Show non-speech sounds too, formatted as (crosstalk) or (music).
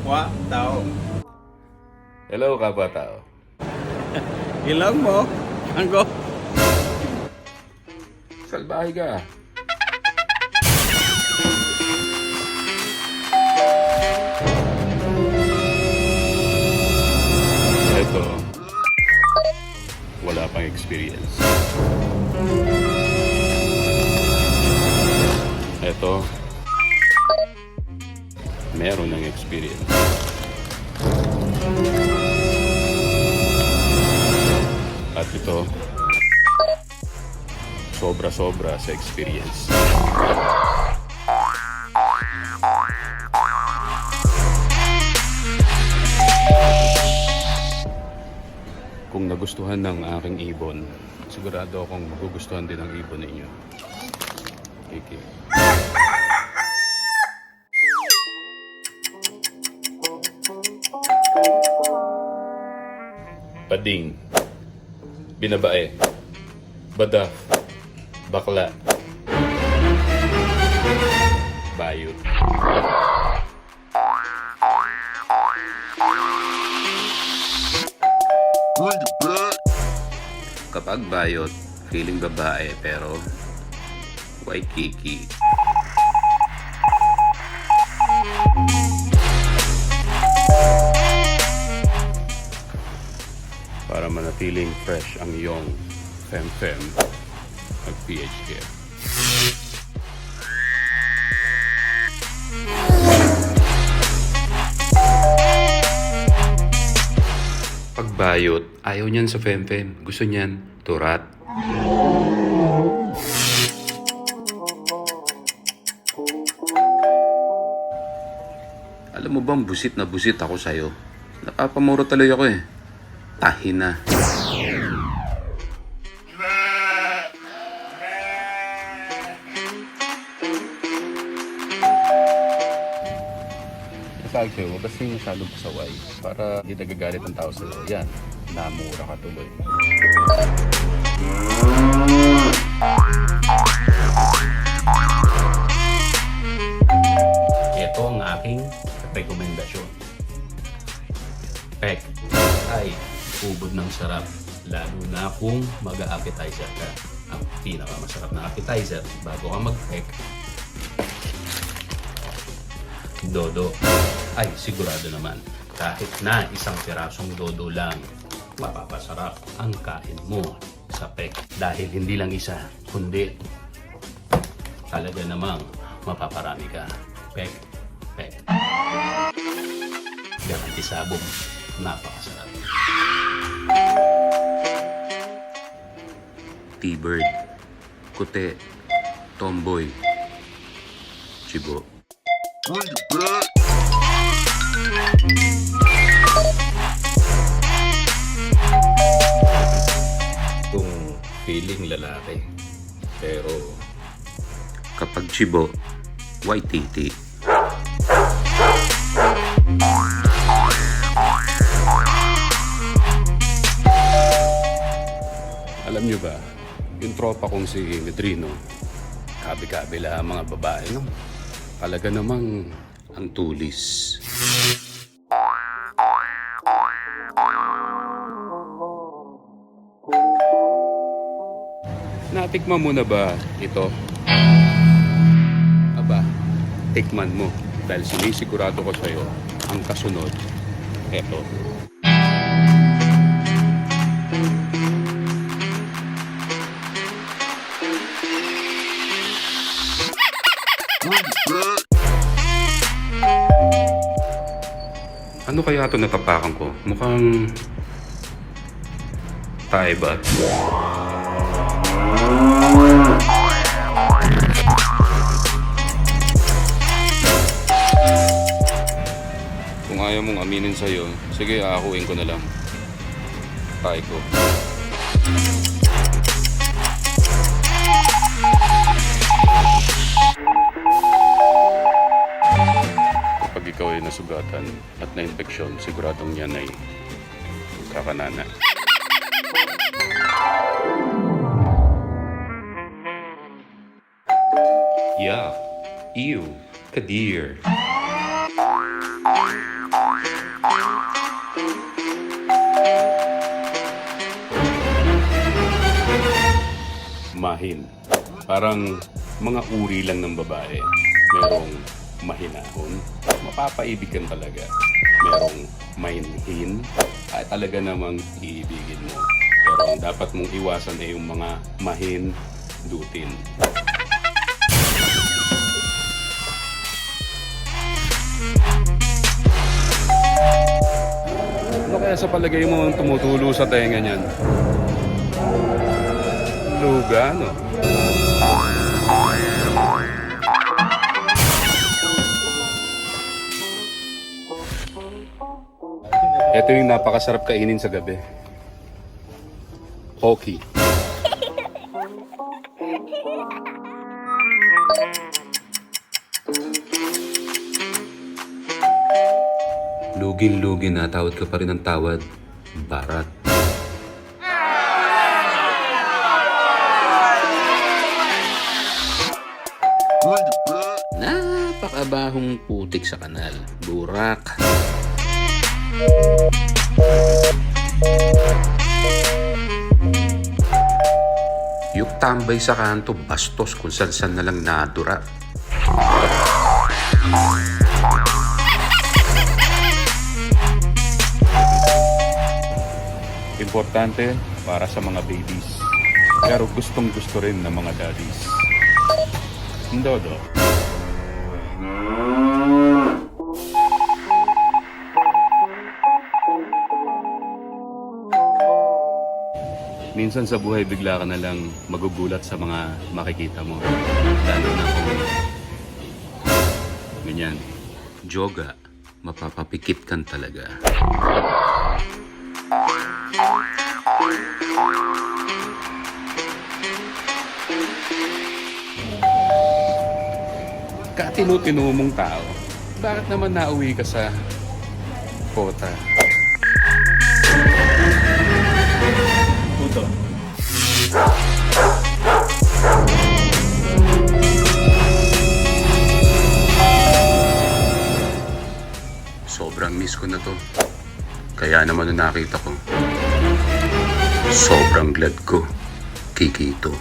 kapwa tao. Hello, (laughs) kapwa-tao. Ilang mo? Anggo? Salbahe ka. Ito, wala pang experience. Ito, meron ng experience. At ito, sobra-sobra sa experience. Kung nagustuhan ng aking ibon, sigurado akong magugustuhan din ang ibon ninyo. Kiki. Pading. Binabae. Badaf. Bakla. Bayot. Kapag bayot, feeling babae pero white Para manatiling fresh ang iyong fem-fem, mag-PH care. Pagbayot, ayaw niyan sa fem-fem. Gusto niyan, turat. Alam mo bang busit na busit ako sa'yo? Napapamura tuloy ako eh. Tahi na. Sabi sa'yo, huwag kasi masyadong pasaway para hindi nagagalit ang tao sa'yo. Yan, namura ka tuloy. Lalo na kung mag-appetizer ka. Ang pinakamasarap na appetizer bago ka mag-pek. Dodo. Ay, sigurado naman. Kahit na isang pirasong dodo lang, mapapasarap ang kain mo sa pek. Dahil hindi lang isa, kundi talaga namang mapaparami ka. Pek, pek. Garanti sabong, napakasarap. T-bird, kute, tomboy, chibo. Kung feeling lalaki, pero kapag chibo, white titi. Alam nyo ba, yung tropa kong si Medrino, kabi-kabila ang mga babae, no? Talaga namang ang tulis. Natikman mo na ba ito? Aba, tikman mo. Dahil sinisigurado ko sa'yo, ang kasunod, eto. Ano kaya ito natapakan ko? Mukhang... Tae ba? Kung ayaw mong aminin sa'yo, sige, aakuin ko na lang. Tae ko. nasugatan at nainspeksyon, siguradong yan ay kakanana. Yeah. Ew. Kadir. Mahin. Parang mga uri lang ng babae. Merong mahinahon, mapapaibigan talaga. Merong mainhin, ay talaga namang iibigin mo. Pero ang dapat mong iwasan ay yung mga mahin dutin. Ano kaya sa palagay mo ang tumutulo sa tenga niyan? Luga, no? Ito yung napakasarap kainin sa gabi. Hockey. Lugin-lugi na, tawad ka pa rin ng tawad. Barat. Napakabahong putik sa kanal. Burak. Yung tambay sa kanto, bastos kung saan na lang nadura. Importante para sa mga babies. Pero gustong gusto rin ng mga daddies. Dodo. Minsan sa buhay bigla ka na lang magugulat sa mga makikita mo. Lalo na kung ganyan. Joga, mapapapikit kan talaga. Katino-tino mong tao. Bakit naman nauwi ka sa kota? Kaya naman nung nakita ko, sobrang glad ko. Kikito.